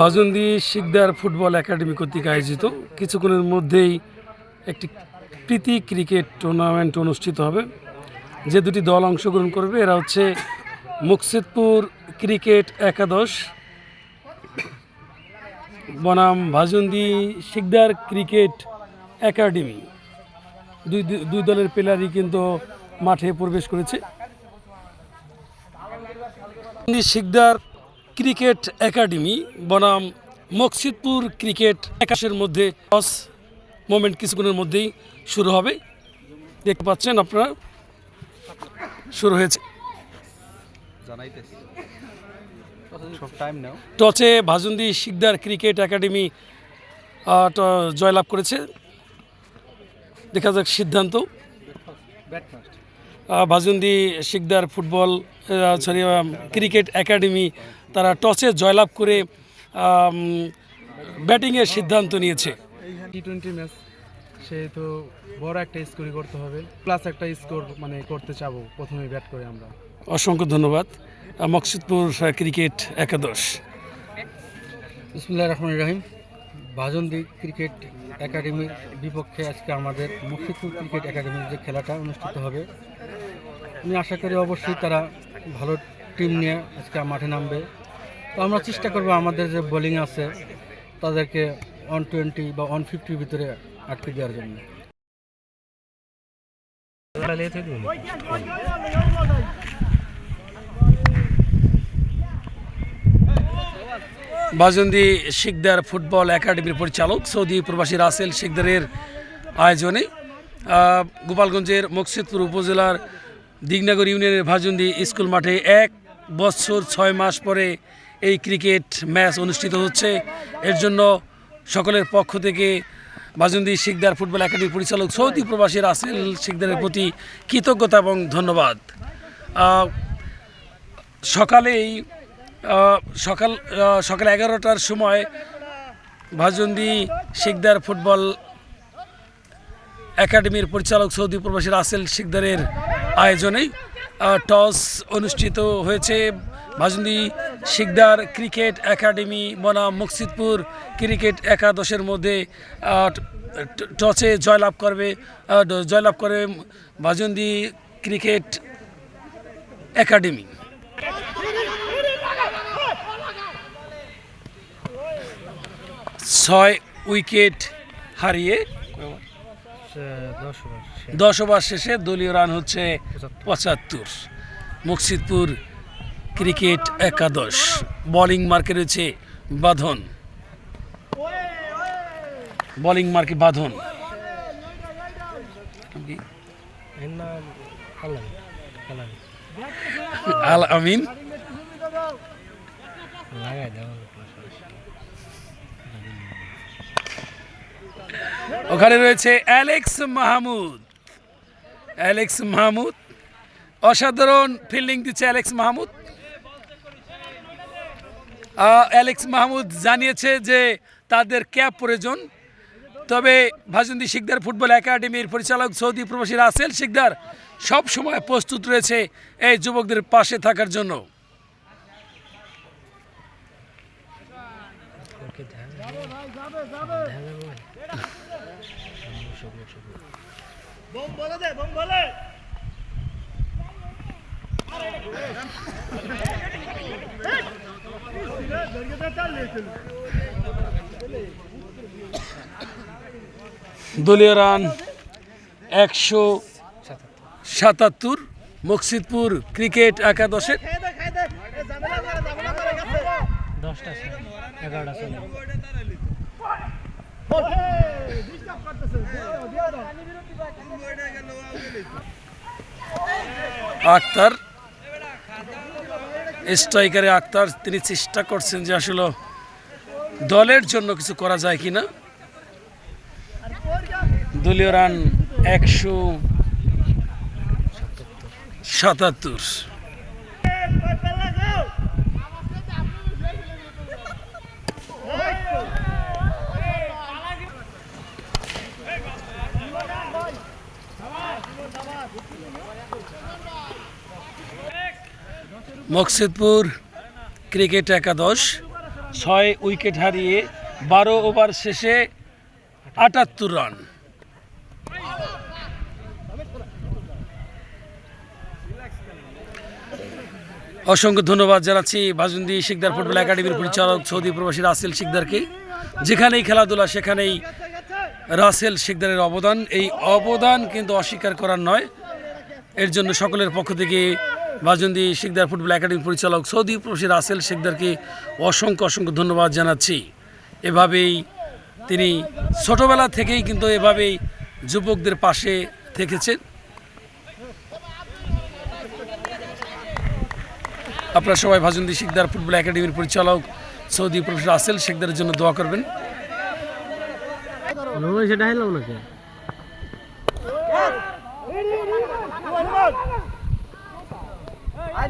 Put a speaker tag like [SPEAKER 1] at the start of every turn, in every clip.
[SPEAKER 1] বাজুন্দি Sikdar football academy কর্তৃক আয়োজিত কিছুক্ষণের মধ্যেই একটি প্রীতি ক্রিকেট টুর্নামেন্ট অনুষ্ঠিত হবে যে দুটি দল অংশগ্রহণ করবে এরা হচ্ছে মুকসিদপুর ক্রিকেট একাদশ বনাম ভাজুন্দি শিকদার ক্রিকেট একাডেমি দুই দুই দলের প্লেয়ারই কিন্তু মাঠে প্রবেশ করেছে শিকদার ক্রিকেট একাডেমি বনাম মকসিদপুর ক্রিকেট একাশের মধ্যে টস মোমেন্ট কিছুক্ষণের মধ্যেই শুরু হবে দেখতে পাচ্ছেন আপনারা শুরু হয়েছে টচে ভাজুন্দি শিকদার ক্রিকেট একাডেমি জয়লাভ করেছে দেখা যাক সিদ্ধান্ত Bhajundi Sikdar football sorry cricket academy তারা টসে জয়লাভ করে ব্যাটিংয়ের সিদ্ধান্ত নিয়েছে
[SPEAKER 2] টি টোয়েন্টি ম্যাচ সেহেতু বড় একটা স্কোরই করতে হবে প্লাস একটা স্কোর মানে করতে চাব প্রথমে ব্যাট করে আমরা
[SPEAKER 1] অসংখ্য ধন্যবাদ মকসিদপুর ক্রিকেট একাদশ
[SPEAKER 2] ইসমুল্লাহ রহমান রাহিম ভাজনদী ক্রিকেট একাডেমির বিপক্ষে আজকে আমাদের মুর্শিদপুর ক্রিকেট একাডেমির যে খেলাটা অনুষ্ঠিত হবে আমি আশা করি অবশ্যই তারা ভালো টিম নিয়ে আজকে মাঠে নামবে তো আমরা চেষ্টা করবো আমাদের যে বোলিং আছে তাদেরকে ওয়ান টোয়েন্টি বা ওয়ান ফিফটির ভিতরে আটকে দেওয়ার জন্য
[SPEAKER 1] বাজন্দি শিকদার ফুটবল একাডেমির পরিচালক সৌদি প্রবাসী রাসেল শিকদারের আয়োজনে গোপালগঞ্জের মুকসিদপুর উপজেলার দিগনাগর ইউনিয়নের ভাজন্দি স্কুল মাঠে এক বছর ছয় মাস পরে এই ক্রিকেট ম্যাচ অনুষ্ঠিত হচ্ছে এর জন্য সকলের পক্ষ থেকে বাজুন্দি শিকদার ফুটবল একাডেমির পরিচালক সৌদি প্রবাসী রাসেল শিকদারের প্রতি কৃতজ্ঞতা এবং ধন্যবাদ সকালেই সকাল সকাল এগারোটার সময় ভাজন্দি শিকদার ফুটবল একাডেমির পরিচালক সৌদি প্রবাসী রাসেল শিকদারের আয়োজনে টস অনুষ্ঠিত হয়েছে ভাজন্দি শিকদার ক্রিকেট একাডেমি বনাম মুকসিদপুর ক্রিকেট একাদশের মধ্যে টসে জয়লাভ করবে জয়লাভ করবে বাজন্দি ক্রিকেট একাডেমি ছয় উইকেট হারিয়ে দশ ওভার শেষে দলীয় রান হচ্ছে পঁচাত্তর মুকসিদপুর ক্রিকেট একাদশ বলিং মার্কে রয়েছে বাঁধন বলিং মার্কে বাঁধন আল আমিন ওখানে রয়েছে অ্যালেক্স মাহমুদ অ্যালেক্স মাহমুদ অসাধারণ ফিল্ডিং দিচ্ছে অ্যালেক্স মাহমুদ অ্যালেক্স মাহমুদ জানিয়েছে যে তাদের ক্যাপ প্রয়োজন তবে ভাজন্দি শিকদার ফুটবল একাডেমির পরিচালক সৌদি প্রবাসী রাসেল শিকদার সব সময় প্রস্তুত রয়েছে এই যুবকদের পাশে থাকার জন্য দলীয় রান একশো সাতাত্তর মকসিদপুর ক্রিকেট একাদশের আক্তার স্ট্রাইকারে আক্তার তিনি চেষ্টা করছেন যে আসলে দলের জন্য কিছু করা যায় কি না দলীয় রান একশো সাতাত্তর মকসিদপুর ক্রিকেট একাদশ ছয় উইকেট হারিয়ে বারো ওভার শেষে আটাত্তর রান অসংখ্য ধন্যবাদ জানাচ্ছি বাজুন্দি শিকদার ফুটবল একাডেমির পরিচালক সৌদি প্রবাসী রাসেল শিকদারকে যেখানেই খেলাধুলা সেখানেই রাসেল শিকদারের অবদান এই অবদান কিন্তু অস্বীকার করার নয় এর জন্য সকলের পক্ষ থেকে বাজন্দি শিকদার ফুটবল একাডেমির পরিচালক সৌদি প্রবাসী রাসেল শিকদারকে অসংখ্য অসংখ্য ধন্যবাদ জানাচ্ছি এভাবেই তিনি ছোটোবেলা থেকেই কিন্তু এভাবেই যুবকদের পাশে থেকেছেন আপনারা সবাই ভাজন্দি শিকদার ফুটবল একাডেমির পরিচালক সৌদি প্রফেসর আসেল শেখদারের জন্য দোয়া করবেন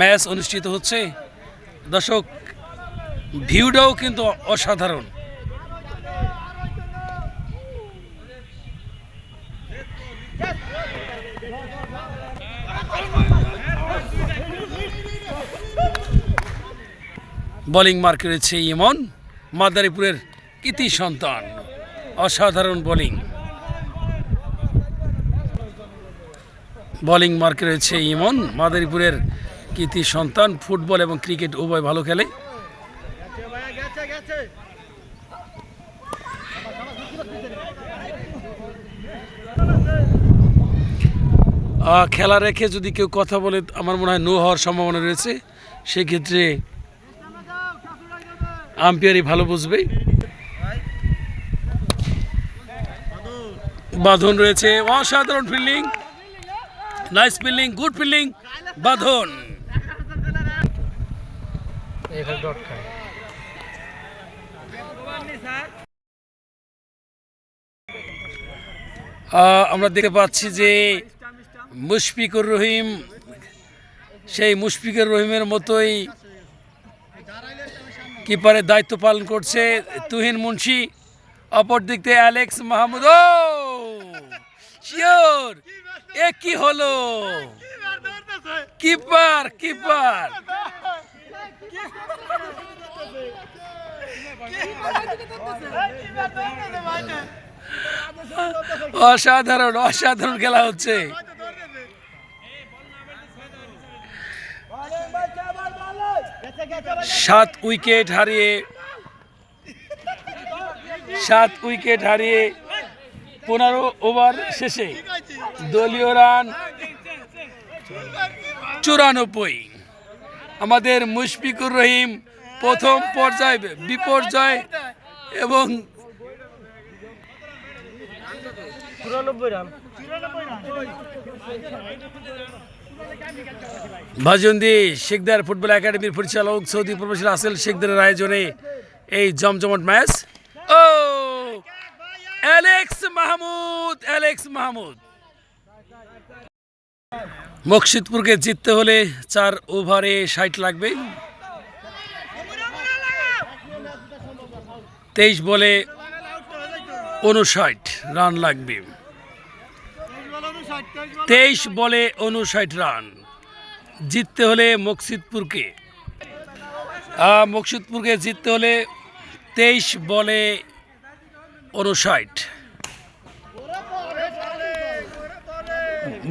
[SPEAKER 1] ম্যাচ অনুষ্ঠিত হচ্ছে দর্শক ভিউটাও কিন্তু অসাধারণ বোলিং মার্ক রয়েছে ইমন মাদারীপুরের কৃতি সন্তান অসাধারণ বোলিং বোলিং মার্কে রয়েছে ইমন মাদারীপুরের কৃতি সন্তান ফুটবল এবং ক্রিকেট উভয় ভালো খেলে খেলা রেখে যদি কেউ কথা বলে আমার মনে হয় নো হওয়ার সম্ভাবনা রয়েছে সেক্ষেত্রে আম্পিয়ারই ভালো বুঝবে বাঁধন রয়েছে অসাধারণ fielding nice fielding good fielding Badhan আমরা দেখতে পাচ্ছি যে মুশফিকুর রহিম সেই মুশফিকুর রহিমের মতোই কিপারের দায়িত্ব পালন করছে তুহিন মুন্সি অপর দিক থেকে অ্যালেক্স মাহমুদ ও শিওর এ কি হলো কিপার কিপার অসাধারণ অসাধারণ খেলা হচ্ছে সাত উইকেট হারিয়ে সাত উইকেট হারিয়ে পনেরো ওভার শেষে দলীয় রান চুরানব্বই আমাদের মুশফিকুর রহিম প্রথম পর্যায়ে বিপর্যয় এবং ভাজুন্দি শেখদার ফুটবল একাডেমির পরিচালক সৌদি প্রফেসর আসেল শেখদারের আয়োজনে এই জমজমট ম্যাচ ও অ্যালেক্স মাহমুদ অ্যালেক্স মাহমুদ মকসিদপুরকে জিততে হলে চার ওভারে ষাট লাগবে তেইশ বলে উনষাট রান লাগবে তেইশ বলে উনষাট রান জিততে হলে মকসিদপুরকে মকসিদপুরকে জিততে হলে তেইশ বলে উনষাট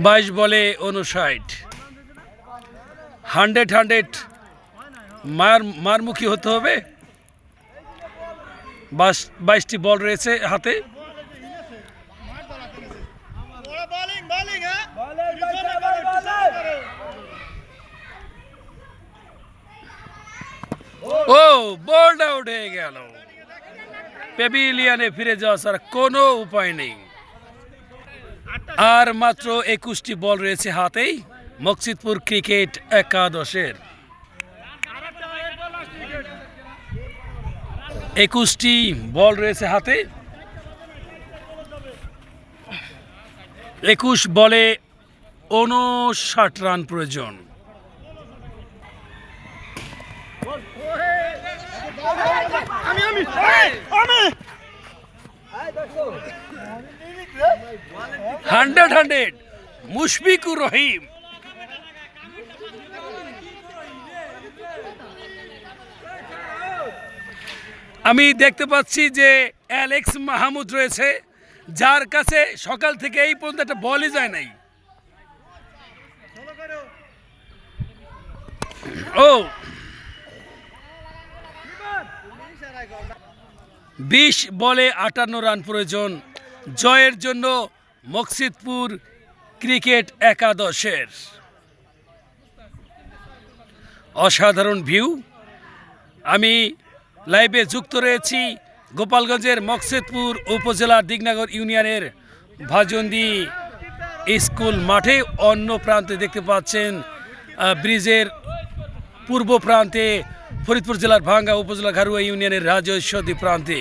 [SPEAKER 1] বাইশ বলে অনুষাট হান্ড্রেড হান্ড্রেড মার মারমুখী হতে হবে বাইশ বাইশটি বল রয়েছে হাতে ও বলটা উঠে গেল পেবিলিয়ানে ফিরে যাওয়া ছাড়া কোনো উপায় নেই আর মাত্র একুশটি বল রয়েছে হাতেই মকসিদপুর ক্রিকেট একাদশের একুশটি বল রয়েছে হাতে একুশ বলে উনষাট রান প্রয়োজন আমি আমি আমি হান্ড্রেড হান্ড্রেড মুশফিকুর রহিম আমি দেখতে পাচ্ছি যে অ্যালেক্স মাহমুদ রয়েছে যার কাছে সকাল থেকে এই পর্যন্ত একটা বলই যায় নাই ও বিশ বলে আটান্ন রান প্রয়োজন জয়ের জন্য মকসিদপুর ক্রিকেট একাদশের অসাধারণ ভিউ আমি লাইভে যুক্ত রয়েছি গোপালগঞ্জের মকসিদপুর উপজেলার দিগনাগর ইউনিয়নের ভাজন্দি স্কুল মাঠে অন্য প্রান্তে দেখতে পাচ্ছেন ব্রিজের পূর্ব প্রান্তে ফরিদপুর জেলার ভাঙ্গা উপজেলা ঘারুয়া ইউনিয়নের রাজস্বদী প্রান্তে